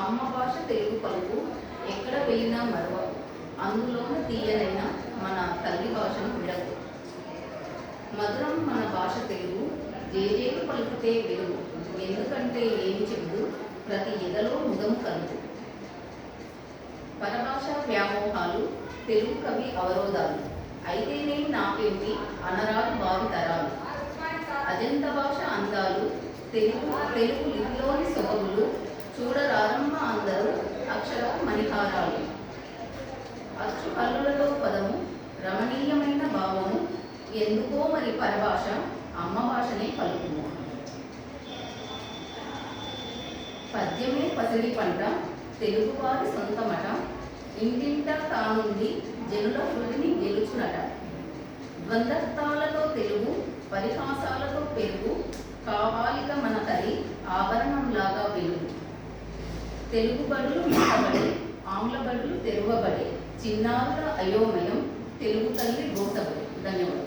అమ్మ భాష తెలుగు పలుకు ఎక్కడ వెళ్ళినా మరవ అందులోన తీయనైనా మన తల్లి భాషను విడవు. మధురం మన భాష తెలుగు జేజేలు పలుకుతే వెలుగు ఎందుకంటే ఏమి చెబుదు ప్రతి ఎదలో ముదం కలుగు. పరభాష వ్యామోహాలు తెలుగు కవి అవరోధాలు. అయితేనే నాకేంటి? అనరాలు భావి తరాలు. అజంత భాష అందాలు తెలుగు తెలుగు లిపిలోని సొగగులు చూడ అక్షర మణిహారాలు అచ్చు కల్లులలో పదము రమణీయమైన భావము ఎందుకో మరి పరభాష అమ్మ భాషనే పలుకుము. పద్యమే పసిడి పంట తెలుగువారి సొంతమట ఇంటింటా తానుంది జనుల హృదిని గెలుచునట. ద్వందత్తాలతో తెలుగు పరిహాసాలతో పెరుగు కావాలిక మన తల్లి ఆభరణ తెలుగు బడులు మూతబడి ఆంగ్ల బడులు తెరువబడి చిన్నారుల అయోమయం తెలుగు తల్లి గోసబడి ధన్యవాదాలు.